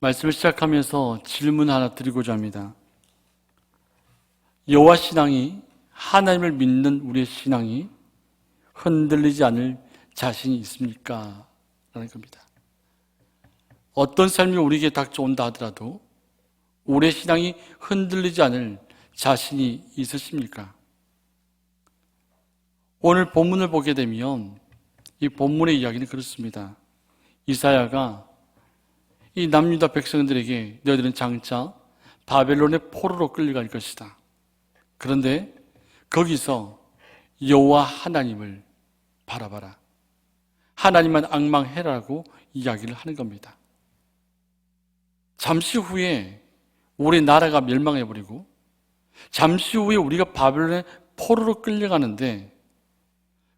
말씀을 시작하면서 질문 하나 드리고자 합니다. 여호와 신앙이 하나님을 믿는 우리의 신앙이 흔들리지 않을 자신이 있습니까? 라는 겁니다. 어떤 삶이 우리에게 닥쳐온다 하더라도 우리의 신앙이 흔들리지 않을 자신이 있으십니까? 오늘 본문을 보게 되면 이 본문의 이야기는 그렇습니다. 이사야가 이 남유다 백성들에게 너희들은 장차 바벨론의 포로로 끌려갈 것이다. 그런데 거기서 여호와 하나님을 바라봐라. 하나님만 악망해라고 이야기를 하는 겁니다. 잠시 후에 우리 나라가 멸망해 버리고 잠시 후에 우리가 바벨론의 포로로 끌려가는데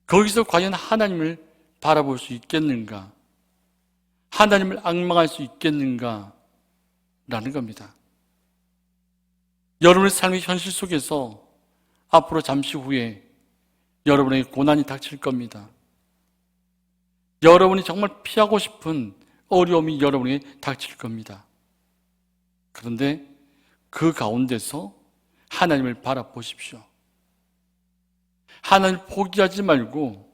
거기서 과연 하나님을 바라볼 수 있겠는가? 하나님을 악망할 수 있겠는가? 라는 겁니다. 여러분의 삶의 현실 속에서 앞으로 잠시 후에 여러분에게 고난이 닥칠 겁니다. 여러분이 정말 피하고 싶은 어려움이 여러분에게 닥칠 겁니다. 그런데 그 가운데서 하나님을 바라보십시오. 하나님을 포기하지 말고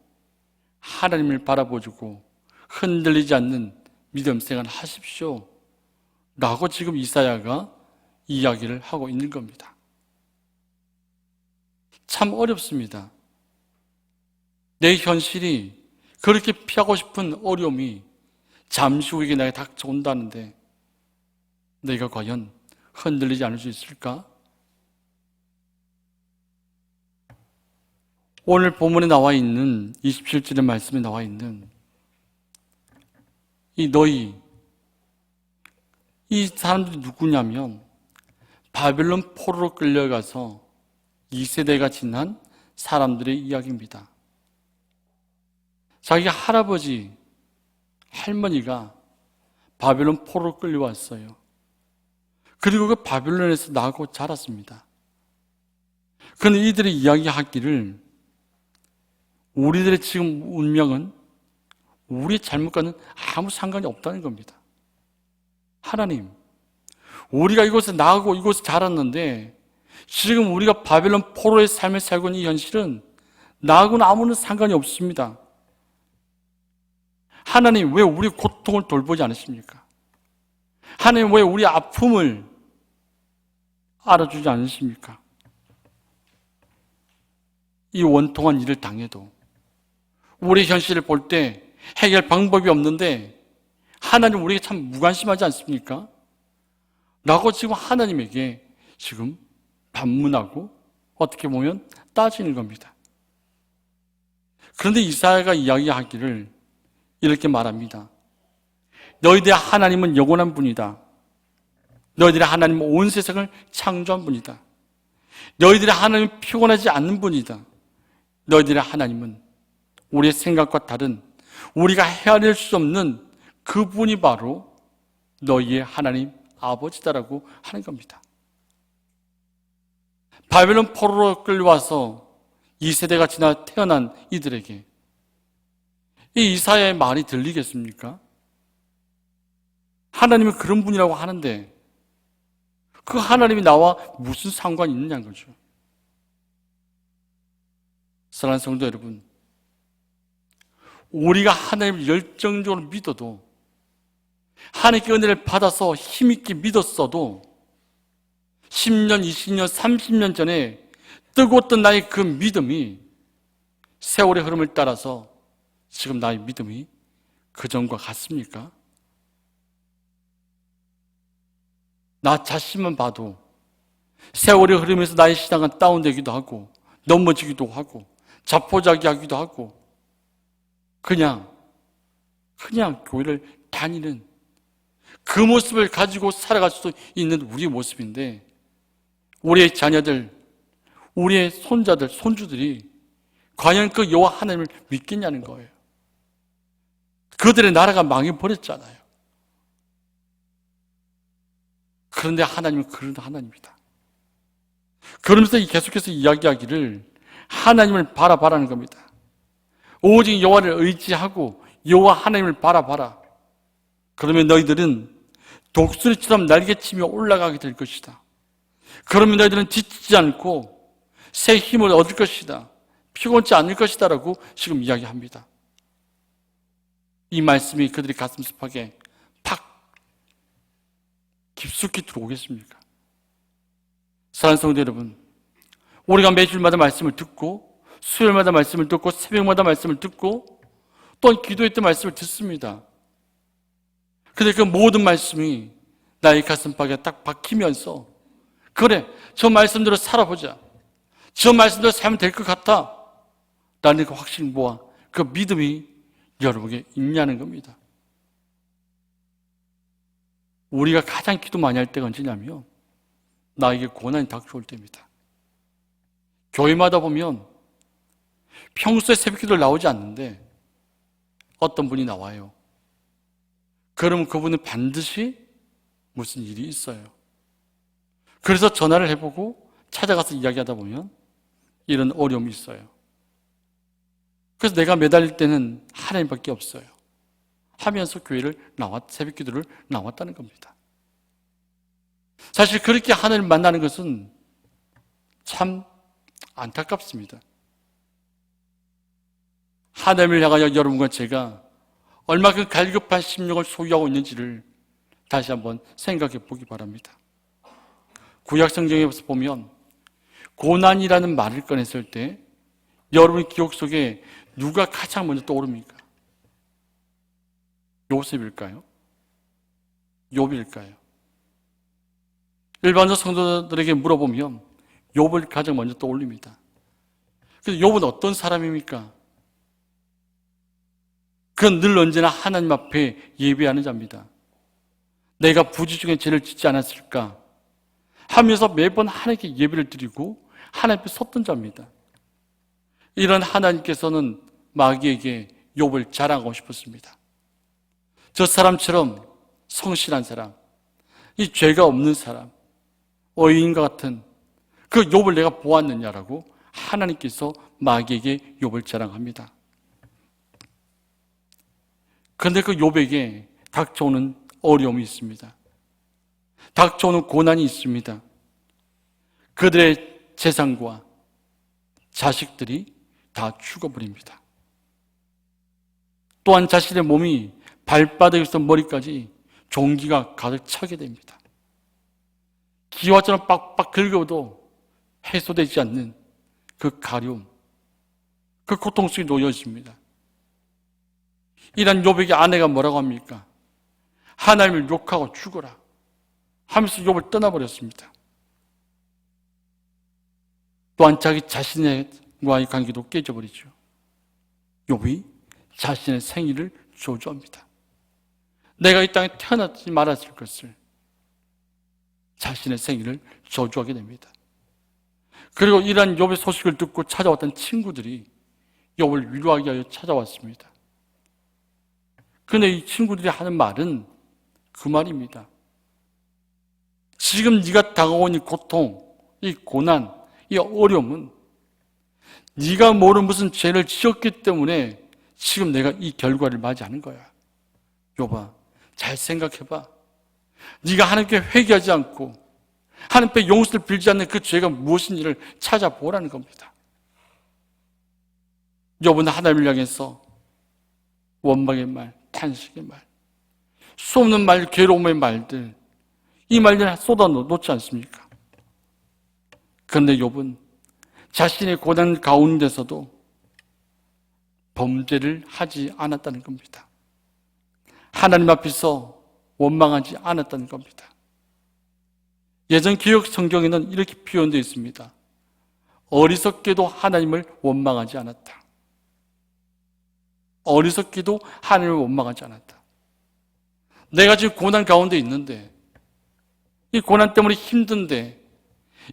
하나님을 바라보고 흔들리지 않는 믿음 생활 하십시오. 라고 지금 이사야가 이야기를 하고 있는 겁니다. 참 어렵습니다. 내 현실이 그렇게 피하고 싶은 어려움이 잠시 후에 나에게 닥쳐온다는데 내가 과연 흔들리지 않을 수 있을까? 오늘 본문에 나와 있는 27절의 말씀에 나와 있는 이 너희 이 사람들이 누구냐면 바벨론 포로로 끌려가서 2세대가 지난 사람들의 이야기입니다. 자기 할아버지, 할머니가 바벨론 포로로 끌려왔어요. 그리고 그 바벨론에서 나고 자랐습니다. 그런데 이들의 이야기하기를 우리들의 지금 운명은 우리 잘못과는 아무 상관이 없다는 겁니다. 하나님, 우리가 이곳에 나가고 이곳에 자랐는데 지금 우리가 바벨론 포로의 삶을 살고 있는 이 현실은 나하고는 아무런 상관이 없습니다. 하나님 왜 우리 고통을 돌보지 않으십니까? 하나님 왜 우리 아픔을 알아주지 않으십니까? 이 원통한 일을 당해도 우리 현실을 볼때 해결 방법이 없는데 하나님 우리에게 참 무관심하지 않습니까? 라고 지금 하나님에게 지금 반문하고 어떻게 보면 따지는 겁니다. 그런데 이사야가 이야기하기를 이렇게 말합니다. 너희들의 하나님은 영원한 분이다. 너희들의 하나님은 온 세상을 창조한 분이다. 너희들의 하나님은 피곤하지 않는 분이다. 너희들의 하나님은 우리의 생각과 다른 우리가 헤아릴 수 없는 그분이 바로 너희의 하나님 아버지다라고 하는 겁니다. 바벨론 포로로 끌려와서 이 세대가 지나 태어난 이들에게 이 이사야의 말이 들리겠습니까? 하나님은 그런 분이라고 하는데 그 하나님이 나와 무슨 상관이 있느냐는 거죠. 사랑하는 성도 여러분, 우리가 하나님을 열정적으로 믿어도 하나님께 은혜를 받아서 힘있게 믿었어도 10년, 20년, 30년 전에 뜨거웠던 나의 그 믿음이 세월의 흐름을 따라서 지금 나의 믿음이 그전과 같습니까? 나 자신만 봐도 세월의 흐름에서 나의 신앙은 다운되기도 하고 넘어지기도 하고 자포자기하기도 하고 그냥 그냥 교회를 다니는 그 모습을 가지고 살아갈 수 있는 우리의 모습인데 우리의 자녀들, 우리의 손자들, 손주들이 과연 그 여호와 하나님을 믿겠냐는 거예요. 그들의 나라가 망해버렸잖아요. 그런데 하나님은 그런 하나님이다. 그러면서 계속해서 이야기하기를 하나님을 바라봐라는 겁니다. 오직 여호와를 의지하고 여호와 하나님을 바라봐라. 그러면 너희들은 독수리처럼 날개치며 올라가게 될 것이다. 그러면 너희들은 지치지 않고 새 힘을 얻을 것이다. 피곤치 않을 것이다라고 지금 이야기합니다. 이 말씀이 그들이 가슴 습하게 팍 깊숙이 들어오겠습니까? 사랑하는 성도 여러분, 우리가 매주일마다 말씀을 듣고 수요일마다 말씀을 듣고 새벽마다 말씀을 듣고 또한 기도회 때 말씀을 듣습니다. 근데 그 모든 말씀이 나의 가슴팍에 딱 박히면서 그래, 저 말씀대로 살아보자. 저 말씀대로 살면 될 것 같아. 라는 그 확신과 그 믿음이 여러분에게 있냐는 겁니다. 우리가 가장 기도 많이 할 때가 언제냐면 나에게 고난이 닥쳐올 때입니다. 교회마다 보면 평소에 새벽 기도를 나오지 않는데 어떤 분이 나와요. 그러면 그분은 반드시 무슨 일이 있어요. 그래서 전화를 해보고 찾아가서 이야기하다 보면 이런 어려움이 있어요. 그래서 내가 매달릴 때는 하나님밖에 없어요. 하면서 교회를 나왔, 새벽 기도를 나왔다는 겁니다. 사실 그렇게 하나님을 만나는 것은 참 안타깝습니다. 하나님을 향하여 여러분과 제가 얼마큼 갈급한 심령을 소유하고 있는지를 다시 한번 생각해 보기 바랍니다. 구약 성경에 보면 고난이라는 말을 꺼냈을 때 여러분 기억 속에 누가 가장 먼저 떠오릅니까? 요셉일까요? 욥일까요? 일반적 성도들에게 물어보면 욥을 가장 먼저 떠올립니다. 그래서 욥은 어떤 사람입니까? 그는 늘 언제나 하나님 앞에 예배하는 자입니다. 내가 부지 중에 죄를 짓지 않았을까? 하면서 매번 하나님께 예배를 드리고 하나님 앞에 섰던 자입니다. 이런 하나님께서는 마귀에게 욥을 자랑하고 싶었습니다. 저 사람처럼 성실한 사람, 이 죄가 없는 사람, 어인과 같은 그 욥을 내가 보았느냐라고 하나님께서 마귀에게 욥을 자랑합니다. 그런데 그 욥에게 닥쳐오는 어려움이 있습니다. 닥쳐오는 고난이 있습니다. 그들의 재산과 자식들이 다 죽어버립니다. 또한 자신의 몸이 발바닥에서 머리까지 종기가 가득 차게 됩니다. 기와처럼 빡빡 긁어도 해소되지 않는 그 가려움, 그 고통 속에 놓여집니다. 이런 요백의 아내가 뭐라고 합니까? 하나님을 욕하고 죽어라 하면서 욥을 떠나버렸습니다. 또한 자기 자신과의 관계도 깨져버리죠. 욥이 자신의 생일을 조주합니다. 내가 이 땅에 태어나지 말았을 것을 자신의 생일을 저주하게 됩니다. 그리고 이러한 욥의 소식을 듣고 찾아왔던 친구들이 욥을 위로하기 위하여 찾아왔습니다. 그런데 이 친구들이 하는 말은 그 말입니다. 지금 네가 당하고 있는 고통, 이 고난, 이 어려움은 네가 모르는 무슨 죄를 지었기 때문에 지금 내가 이 결과를 맞이하는 거야. 여봐, 잘 생각해봐. 네가 하나님께 회개하지 않고 하나님께 용서를 빌지 않는 그 죄가 무엇인지를 찾아보라는 겁니다. 여러분 하나님을 향해서 원망의 말, 탄식의 말, 수 없는 말, 괴로움의 말들, 이 말들 쏟아 놓지 않습니까? 그런데 욥은 자신의 고난 가운데서도 범죄를 하지 않았다는 겁니다. 하나님 앞에서 원망하지 않았다는 겁니다. 예전 기억 성경에는 이렇게 표현되어 있습니다. 어리석게도 하나님을 원망하지 않았다. 어리석기도 하나님을 원망하지 않았다. 내가 지금 고난 가운데 있는데, 이 고난 때문에 힘든데,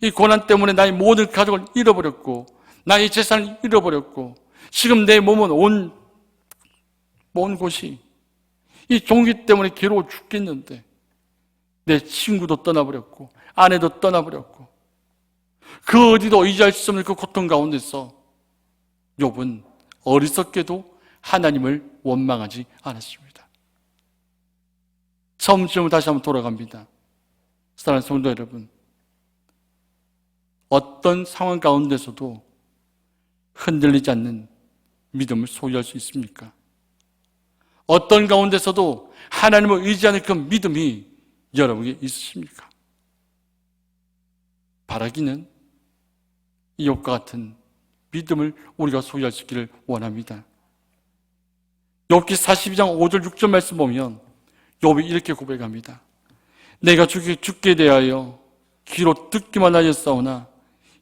이 고난 때문에 나의 모든 가족을 잃어버렸고, 나의 재산을 잃어버렸고, 지금 내 몸은 온, 온 곳이 이 종기 때문에 괴로워 죽겠는데, 내 친구도 떠나버렸고, 아내도 떠나버렸고, 그 어디도 의지할 수 없는 그 고통 가운데서 욥은 어리석게도 하나님을 원망하지 않았습니다. 처음쯤으로 다시 한번 돌아갑니다. 사랑하는 성도 여러분, 어떤 상황 가운데서도 흔들리지 않는 믿음을 소유할 수 있습니까? 어떤 가운데서도 하나님을 의지하는 그 믿음이 여러분에게 있으십니까? 바라기는 이욕과 같은 믿음을 우리가 소유할 수 있기를 원합니다. 욥기 42장 5절 6절 말씀 보면 욥이 이렇게 고백합니다. 내가 죽게, 죽게 대하여 귀로 듣기만 하였사오나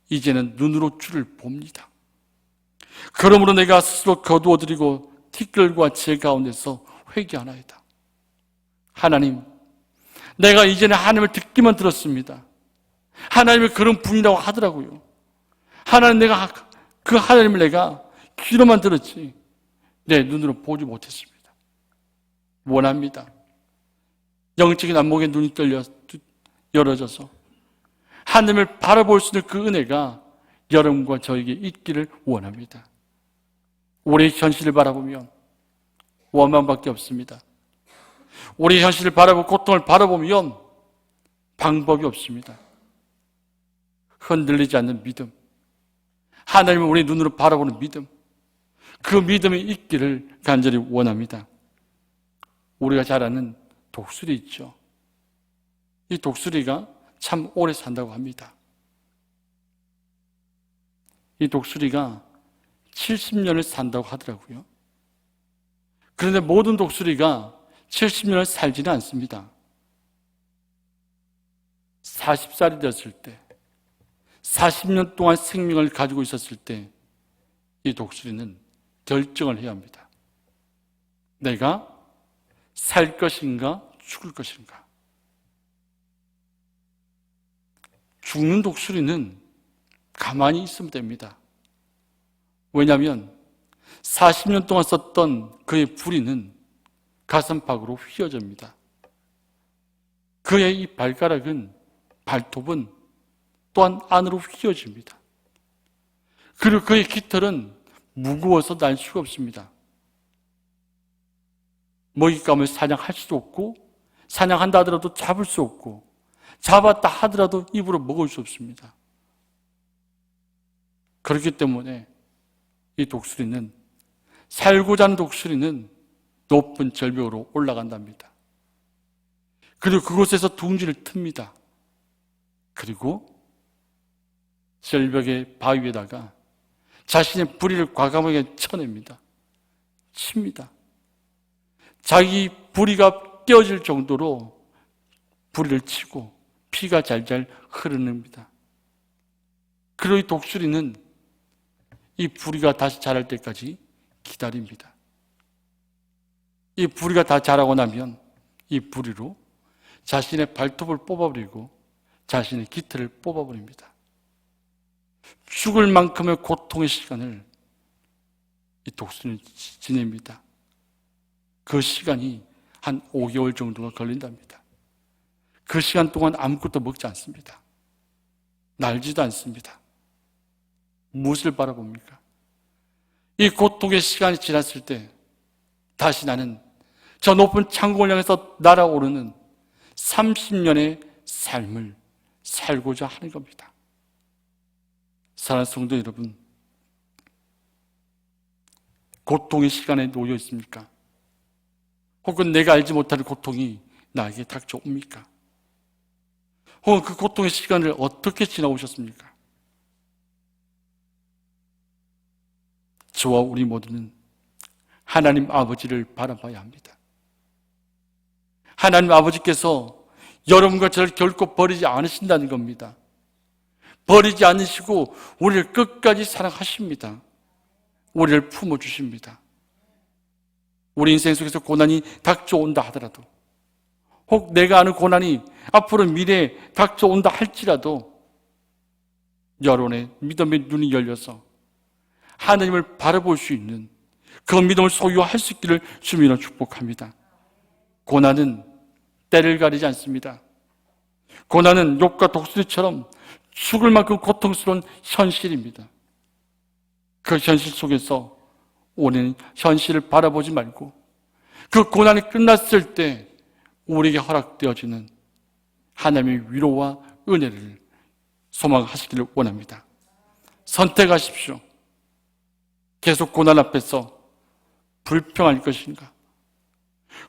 이제는 눈으로 주를 봅니다. 그러므로 내가 스스로 거두어드리고 티끌과 제 가운데서 회개하나이다. 하나님, 내가 이제는 하나님을 듣기만 들었습니다. 하나님을 그런 분이라고 하더라고요. 하나님 내가 그 하나님을 내가 귀로만 들었지 내 눈으로 보지 못했습니다. 원합니다. 영적인 안목의 눈이 떨려 열어져서 하나님을 바라볼 수 있는 그 은혜가 여러분과 저에게 있기를 원합니다. 우리의 현실을 바라보면 원망밖에 없습니다. 우리의 현실을 바라보고 고통을 바라보면 방법이 없습니다. 흔들리지 않는 믿음. 하나님을 우리 눈으로 바라보는 믿음. 그 믿음이 있기를 간절히 원합니다. 우리가 잘 아는 독수리 있죠. 이 독수리가 참 오래 산다고 합니다. 이 독수리가 70년을 산다고 하더라고요. 그런데 모든 독수리가 70년을 살지는 않습니다. 40살이 되었을 때, 40년 동안 생명을 가지고 있었을 때, 이 독수리는 결정을 해야 합니다. 내가 살 것인가, 죽을 것인가. 죽는 독수리는 가만히 있으면 됩니다. 왜냐하면 40년 동안 썼던 그의 부리는 가슴팍으로 휘어집니다. 그의 이 발가락은, 발톱은 또한 안으로 휘어집니다. 그리고 그의 깃털은 무거워서 날 수가 없습니다. 먹잇감을 사냥할 수도 없고, 사냥한다 하더라도 잡을 수 없고, 잡았다 하더라도 입으로 먹을 수 없습니다. 그렇기 때문에 이 독수리는, 살고자 하는 독수리는 높은 절벽으로 올라간답니다. 그리고 그곳에서 둥지를 틉니다. 그리고 절벽의 바위에다가 자신의 부리를 과감하게 쳐냅니다. 칩니다. 자기 부리가 떼어질 정도로 부리를 치고 피가 잘잘 흐르는니다 그리고 이 독수리는 이 부리가 다시 자랄 때까지 기다립니다. 이 부리가 다 자라고 나면 이 부리로 자신의 발톱을 뽑아버리고 자신의 깃털을 뽑아버립니다. 죽을 만큼의 고통의 시간을 이 독수리는 지냅니다. 그 시간이 한 5개월 정도가 걸린답니다. 그 시간 동안 아무것도 먹지 않습니다. 날지도 않습니다. 무엇을 바라봅니까? 이 고통의 시간이 지났을 때 다시 나는 저 높은 창공을 향해서 날아오르는 30년의 삶을 살고자 하는 겁니다. 사랑하는 성도 여러분, 고통의 시간에 놓여 있습니까? 혹은 내가 알지 못하는 고통이 나에게 닥쳐옵니까? 혹은 그 고통의 시간을 어떻게 지나오셨습니까? 저와 우리 모두는 하나님 아버지를 바라봐야 합니다. 하나님 아버지께서 여러분과 저를 결코 버리지 않으신다는 겁니다. 버리지 않으시고 우리를 끝까지 사랑하십니다. 우리를 품어 주십니다. 우리 인생 속에서 고난이 닥쳐온다 하더라도 혹 내가 아는 고난이 앞으로 미래에 닥쳐온다 할지라도 여론의 믿음의 눈이 열려서 하나님을 바라볼 수 있는 그 믿음을 소유할 수 있기를 주민으로 축복합니다. 고난은 때를 가리지 않습니다. 고난은 욕과 독수리처럼 죽을 만큼 고통스러운 현실입니다. 그 현실 속에서 우리는 현실을 바라보지 말고 그 고난이 끝났을 때 우리에게 허락되어지는 하나님의 위로와 은혜를 소망하시기를 원합니다. 선택하십시오. 계속 고난 앞에서 불평할 것인가?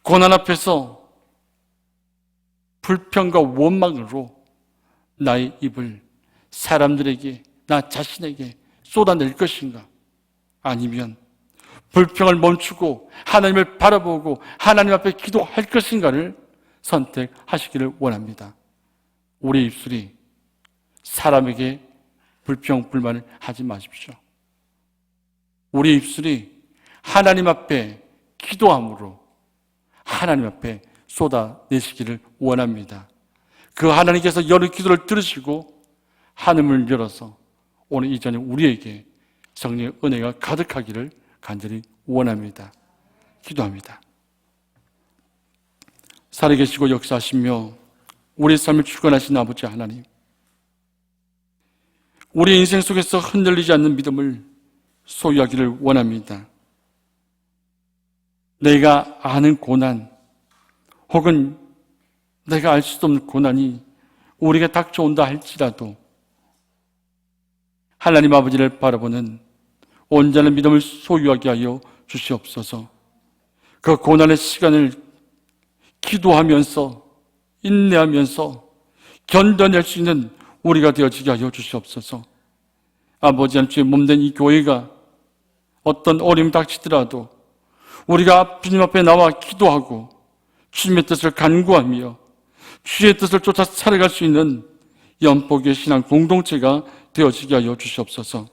고난 앞에서 불평과 원망으로 나의 입을 사람들에게, 나 자신에게 쏟아낼 것인가? 아니면 불평을 멈추고 하나님을 바라보고 하나님 앞에 기도할 것인가를 선택하시기를 원합니다. 우리 입술이 사람에게 불평, 불만을 하지 마십시오. 우리 입술이 하나님 앞에 기도함으로 하나님 앞에 쏟아내시기를 원합니다. 그 하나님께서 여러 기도를 들으시고 하늘을 열어서 오늘 이전에 우리에게 성령의 은혜가 가득하기를 간절히 원합니다. 기도합니다. 살아계시고 역사하시며 우리 삶을 주관하신 아버지 하나님 우리 인생 속에서 흔들리지 않는 믿음을 소유하기를 원합니다. 내가 아는 고난 혹은 내가 알 수도 없는 고난이 우리가 닥쳐온다 할지라도 하나님 아버지를 바라보는 온전한 믿음을 소유하게 하여 주시옵소서. 그 고난의 시간을 기도하면서 인내하면서 견뎌낼 수 있는 우리가 되어지게 하여 주시옵소서. 아버지 하나님 주의 몸된 이 교회가 어떤 어려움 닥치더라도 우리가 주님 앞에 나와 기도하고 주님의 뜻을 간구하며 주의 뜻을 쫓아 살아갈 수 있는 연복의 신앙 공동체가 되어지게 하여 주시옵소서.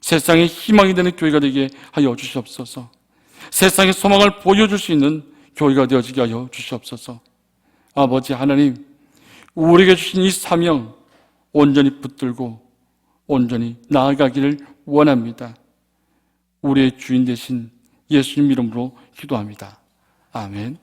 세상에 희망이 되는 교회가 되게 하여 주시옵소서. 세상에 소망을 보여줄 수 있는 교회가 되어지게 하여 주시옵소서. 아버지 하나님, 우리에게 주신 이 사명 온전히 붙들고 온전히 나아가기를 원합니다. 우리의 주인 되신 예수님 이름으로 기도합니다. 아멘.